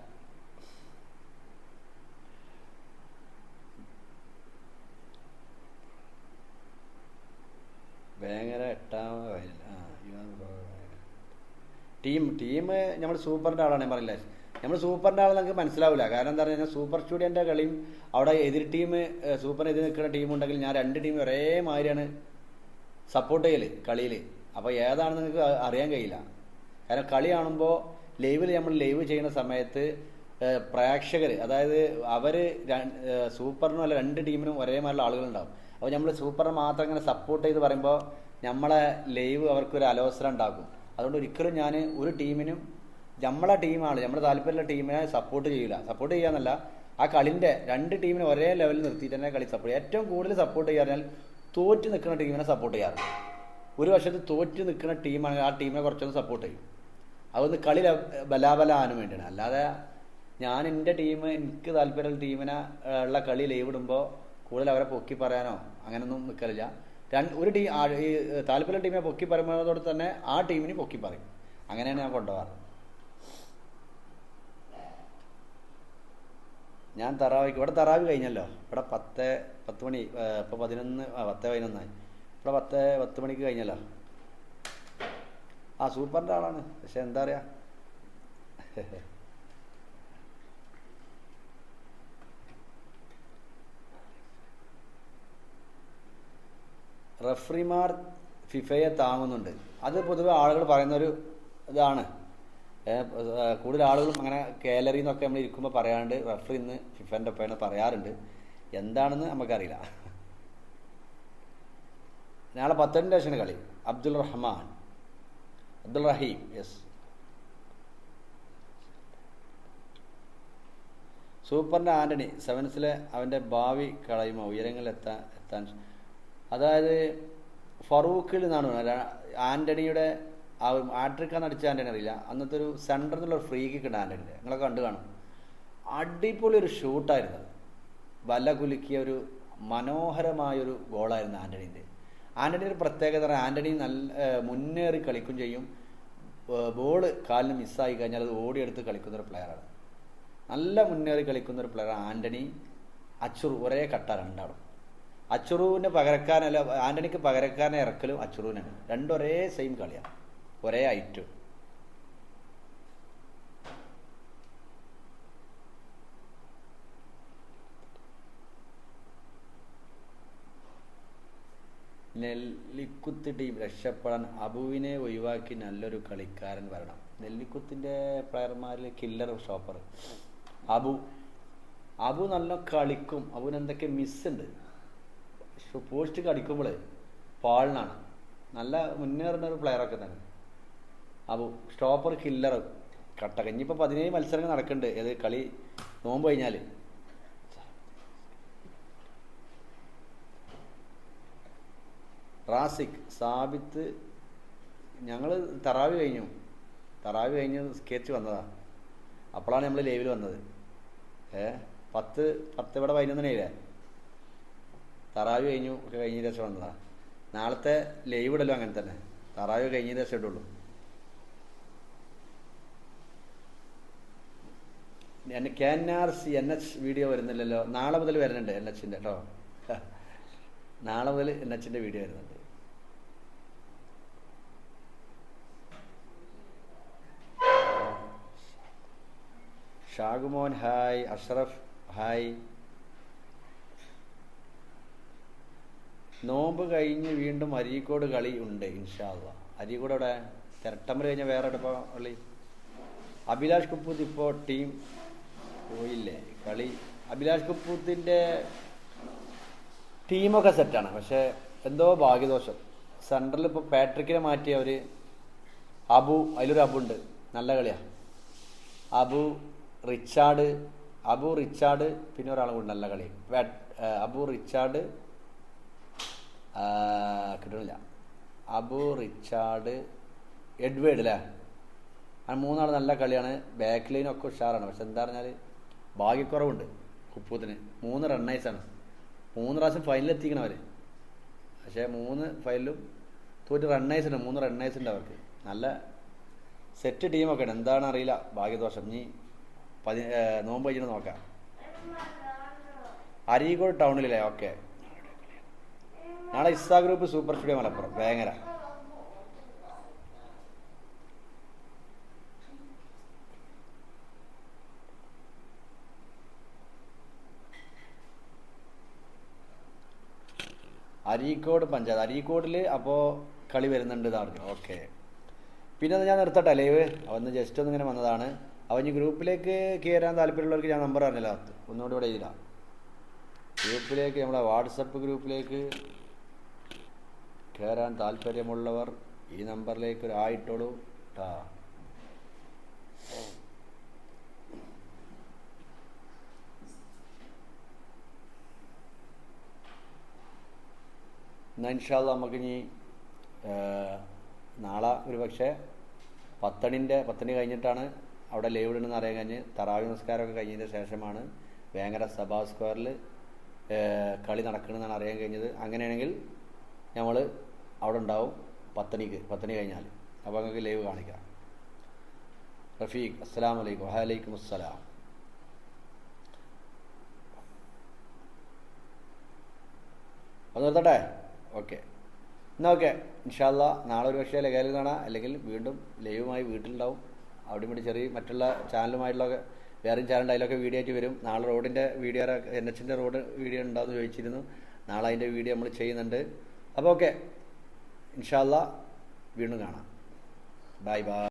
ഭയങ്കര എട്ടാമത് വയലിൽ ആ ടീം ടീം നമ്മൾ സൂപ്പറിന്റെ ആളാണ് ഞാൻ നമ്മൾ സൂപ്പറിന്റെ ആൾ നമുക്ക് മനസ്സിലാവില്ല. കാരണം എന്താ പറയുക സൂപ്പർ സ്റ്റുഡിയന്റെ കളിയും അവിടെ എതിർ ടീം സൂപ്പർ എതിർ നിൽക്കുന്ന ടീം ഉണ്ടെങ്കിൽ ഞാൻ രണ്ട് ടീം ഒരേ മാതിരിയാണ് സപ്പോർട്ട് ചെയ്യൽ കളിയിൽ അപ്പോൾ ഏതാണെന്ന് നിങ്ങൾക്ക് അറിയാൻ കഴിയില്ല. കാരണം കളി കാണുമ്പോൾ ലൈവിൽ നമ്മൾ ലൈവ് ചെയ്യുന്ന സമയത്ത് പ്രേക്ഷകർ അതായത് അവർ സൂപ്പറിനും അല്ല രണ്ട് ടീമിനും ഒരേമാതിരിയുള്ള ആളുകളുണ്ടാവും. അപ്പോൾ നമ്മൾ സൂപ്പറിനെ മാത്രം ഇങ്ങനെ സപ്പോർട്ട് ചെയ്ത് പറയുമ്പോൾ നമ്മളെ ലൈവ് അവർക്കൊരു അലോസരം ഉണ്ടാക്കും. അതുകൊണ്ട് ഒരിക്കലും ഞാൻ ഒരു ടീമിനും നമ്മളെ ടീമാണ് നമ്മുടെ താല്പര്യമുള്ള ടീമിനെ സപ്പോർട്ട് ചെയ്യില്ല സപ്പോർട്ട് ചെയ്യാന്നല്ല ആ കളിന്റെ രണ്ട് ടീമിനെ ഒരേ ലെവലിൽ നിർത്തിയിട്ട് തന്നെ കളി സപ്പോർട്ട് ഏറ്റവും കൂടുതൽ സപ്പോർട്ട് ചെയ്യാൻ തോറ്റ് നിൽക്കുന്ന ടീമിനെ സപ്പോർട്ട് ചെയ്യാറ്. ഒരു വർഷത്ത് തോറ്റ് നിൽക്കുന്ന ടീമാണെങ്കിൽ ആ ടീമിനെ കുറച്ചൊന്ന് സപ്പോർട്ട് ചെയ്യും. അതൊന്ന് കളി ബലാബല ബലാബലാനും വേണ്ടിയാണ്. അല്ലാതെ ഞാൻ എന്റെ ടീം എനിക്ക് താല്പര്യമുള്ള ടീമിനെ ഉള്ള കളി ലൈവ് ഇടുമ്പോൾ കൂടുതൽ അവരെ പൊക്കി പറയാനോ അങ്ങനെയൊന്നും നിൽക്കലില്ല. രണ്ട് ഒരു ടീം ഈ താല്പര്യമുള്ള ടീമിനെ പൊക്കി പറയുന്നതോടെ തന്നെ ആ ടീമിന് പൊക്കി പറയും. അങ്ങനെയാണ് ഞാൻ കൊണ്ടുപോകാറ്. ഞാൻ തറാവിക്ക് ഇവിടെ തറാവ് കഴിഞ്ഞല്ലോ. ഇവിടെ പത്ത് പത്ത് മണി ഏഹ്, ഇപ്പൊ പതിനൊന്ന് പത്ത് പതിനൊന്നായി. ഇവിടെ പത്ത് പത്ത് മണിക്ക് കഴിഞ്ഞല്ലോ. ആ സൂപ്പറിന്റെ ആളാണ്. പക്ഷെ എന്താ പറയുക റഫറിമാർ ഫിഫയെ താങ്ങുന്നുണ്ട്. അത് പൊതുവെ ആളുകൾ പറയുന്നൊരു ഇതാണ്. കൂടുതൽ ആളുകളും അങ്ങനെ കാലറി എന്നൊക്കെ നമ്മൾ ഇരിക്കുമ്പോൾ പറയാണ്ട് റഫറി ഇന്ന് ഫിഫന്റെ ഒപ്പം പറയാറുണ്ട്. എന്താണെന്ന് നമുക്കറിയില്ല. നാളെ പത്തൊൻപത് ലക്ഷമാണ് കളി. അബ്ദുൽ റഹ്മാൻ. അബ്ദുൽ റഹീം യെസ് സൂപ്പറിന്റെ ആന്റണി സെവൻസിലെ അവന്റെ ഭാവി കളയുമോ? ഉയരങ്ങളിൽ എത്താൻ. അതായത് ഫറൂഖിൽ നിന്നാണ്. ആന്റണിയുടെ ആ ആട്രിക്കാന്ന് അടിച്ച അറിയില്ല. അന്നത്തെ ഒരു സെന്ററിൽ നിന്നുള്ള ഫ്രീ കിക്ക് ഉണ്ട് ആന്റണിന്റെ കണ്ടു കാണും. അടിപൊളി ഒരു ഷൂട്ടായിരുന്നു വല കുലുക്കിയ ഒരു മനോഹരമായൊരു ഗോളായിരുന്നു ആന്റണീന്റെ ആന്റണിയുടെ പ്രത്യേകത പറഞ്ഞാൽ ആന്റണി നല്ല മുന്നേറി കളിക്കും ചെയ്യും. ബോൾ കാലിന് മിസ്സായി കഴിഞ്ഞാൽ അത് ഓടിയെടുത്ത് കളിക്കുന്ന ഒരു പ്ലെയറാണ് നല്ല മുന്നേറി കളിക്കുന്ന ഒരു പ്ലെയർ ആന്റണി അച്ചുറു ഒരേ കട്ട രണ്ടാളും. അച്ചുറുവിന്റെ പകരക്കാരനല്ല ആന്റണിക്ക് പകരക്കാരനെ ഇറക്കലും അച്ചുറുവിനാണ്. രണ്ടൊരേ ഒരേ സെയിം കളിയാണ്. ഒരേ ഐറ്റം നെല്ലിക്കുത്ത് ടീം രക്ഷപ്പെടാൻ അബുവിനെ ഒഴിവാക്കി നല്ലൊരു കളിക്കാരൻ വരണം. നെല്ലിക്കുത്തിന്റെ പ്ലെയർമാരിൽ കില്ലർ ഷോപ്പർ അബു. അബു നല്ല കളിക്കും. അബുവിന് എന്തൊക്കെ മിസ്സുണ്ട് പോസ്റ്റ് കളിക്കുമ്പോൾ പാളിനാണ്. നല്ല മുന്നേറുന്ന ഒരു പ്ലെയറൊക്കെ തന്നെ. അബു സ്റ്റോപ്പർ കില്ലർ കട്ടകഞ്ഞി ഇപ്പോൾ പതിനേഴ് മത്സരങ്ങൾ നടക്കുന്നുണ്ട് ഏത് കളി? നോമ്പ് കഴിഞ്ഞാൽ റാസിഖ് സാബിത്ത് ഞങ്ങൾ തറാവി കഴിഞ്ഞു. തറാവി കഴിഞ്ഞ് സ്കെച്ച് വന്നതാ. അപ്പോഴാണ് നമ്മൾ ലൈവിൽ വന്നത്. ഏ? പത്ത് പത്ത് ഇവിടെ പതിനൊന്നിനയില്ലേ തറാവി കഴിഞ്ഞു ഒക്കെ കഴിഞ്ഞ ദിവസം വന്നതാ. നാളത്തെ ലൈവ് ഇടലോ അങ്ങനെ തന്നെ. തറാവി കഴിഞ്ഞ ദിവസം ഇടുള്ളൂ എന്നെ K N R C N H video വരുന്നില്ലല്ലോ. നാളെ മുതൽ വരുന്നുണ്ട് എൻ എച്ചിന്റെ കേട്ടോ നാളെ മുതൽ എൻ എച്ചിന്റെ വീഡിയോ വരുന്നുണ്ട്. ഷാഗുമോൻ ഹായ്. അഷ്റഫ് ഹായ്. നോമ്പ് കഴിഞ്ഞ് വീണ്ടും അരീക്കോട് കളി ഉണ്ട് ഇൻഷാല്ല അരീക്കോട് അവിടെ തിരട്ടമ്പൽ കഴിഞ്ഞ വേറെ എടുപ്പ കളി അഭിലാഷ് കുപ്പൂത്ത് ഇപ്പോൾ ടീം പോയില്ലേ? കളി. അഭിലാഷ് കുപ്പൂത്തിന്റെ ടീമൊക്കെ സെറ്റാണ് പക്ഷേ എന്തോ ഭാഗ്യദോഷം. സെൻട്രൽ ഇപ്പോൾ പാട്രിക്കിനെ മാറ്റി അവർ അബു അതിലൊരു അബു ഉണ്ട്. നല്ല കളിയാണ് അബു റിച്ചാർഡ് അബു റിച്ചാർഡ് പിന്നെ ഒരാളും കൂടി നല്ല കളി അബു റിച്ചാർഡ് കിട്ടണില്ല. അബു റിച്ചാർഡ് എഡ്വേർഡ് അല്ലേ? ആ മൂന്നാൾ നല്ല കളിയാണ്. ബാക്ക് ലൈനൊക്കെ ഉഷാറാണ്. പക്ഷെ എന്താ പറഞ്ഞാൽ ഭാഗ്യക്കുറവുണ്ട്. കുപ്പൂത്തിന്. മൂന്ന് റണ്ണേഴ്സാണ് മൂന്ന് പ്രാവശ്യം ഫൈനലിൽ എത്തിക്കണം അവർ പക്ഷേ മൂന്ന് ഫൈനലും തോറ്റ് റണ്ണേഴ്സ് ഉണ്ട്. മൂന്ന് റണ്ണേഴ്സ് ഉണ്ട് അവർക്ക്. നല്ല സെറ്റ് ടീമൊക്കെ ഉണ്ട്. എന്താണ് അറിയില്ല. ഭാഗ്യദോഷം. ഇനി പതി നോമ്പ് കഴിഞ്ഞിട്ട് നോക്കാം. അരീക്കോട് ടൗണിലല്ലേ ഓക്കെ നാളെ ഇസ്താ group super studio Malappuram. Vengara. Areekode panchayat. അരീക്കോടിൽ അപ്പോൾ കളി വരുന്നുണ്ട് എന്ന് പറഞ്ഞു. ഓക്കെ. പിന്നെ അത് ഞാൻ നിർത്തട്ടെ ലൈവ്. അവന്ന് ജസ്റ്റ് ഒന്നിങ്ങനെ വന്നതാണ്. അവൻ ഗ്രൂപ്പിലേക്ക് കയറാൻ താല്പര്യമുള്ളവർക്ക് ഞാൻ നമ്പർ പറഞ്ഞല്ലോ ഒന്നുകൂടി ഇവിടെ എഴുതാം. ഗ്രൂപ്പിലേക്ക് നമ്മുടെ വാട്സപ്പ് ഗ്രൂപ്പിലേക്ക് കയറാൻ താല്പര്യമുള്ളവർ ഈ നമ്പറിലേക്ക് ഒരു ആയിട്ടോളൂ ട്ടാ. എന്നാൽ ഇൻഷാല്ല നമുക്കിനി നാളെ ഒരു പക്ഷേ പത്തണിന്റെ പത്തണി കഴിഞ്ഞിട്ടാണ് അവിടെ ലൈവ് ഇടുന്നത് അറിയാൻ കഴിഞ്ഞ് തറാവി നമസ്കാരമൊക്കെ കഴിഞ്ഞതിന് ശേഷമാണ് വേങ്ങര സഭാ സ്ക്വയറിൽ കളി നടക്കണമെന്നാണ് അറിയാൻ കഴിഞ്ഞത്. അങ്ങനെയാണെങ്കിൽ നമ്മൾ അവിടെ ഉണ്ടാവും പത്തണിക്ക് പത്തണി കഴിഞ്ഞാൽ. അപ്പോൾ നിങ്ങൾക്ക് ലൈവ് കാണിക്കാം. റഫീഖ് അസ്സാം വലൈക്കും വലൈക്കും അസ്സലാം. അത് നിർത്തട്ടെ? ഓക്കെ. എന്നാൽ ഓക്കെ. ഇൻഷാല്ല നാളെ ഒരു പക്ഷേ ലഗാലിൽ കാണാം. അല്ലെങ്കിൽ വീണ്ടും ലൈവുമായി വീട്ടിലുണ്ടാവും. അവിടെ ഇവിടെ ചെറിയ മറ്റുള്ള ചാനലുമായിട്ടുള്ള വേറെയും ചാനൽ അതിലൊക്കെ വീഡിയോ ആയിട്ട് വരും. നാളെ റോഡിന്റെ വീഡിയോ എൻ എച്ചിന്റെ റോഡ് വീഡിയോ ഉണ്ടാകുമെന്ന് ചോദിച്ചിരുന്നു. നാളെ അതിന്റെ വീഡിയോ നമ്മൾ ചെയ്യുന്നുണ്ട്. അപ്പോൾ ഓക്കെ. ഇൻഷാല്ല വീണ്ടും കാണാം. Bye bye.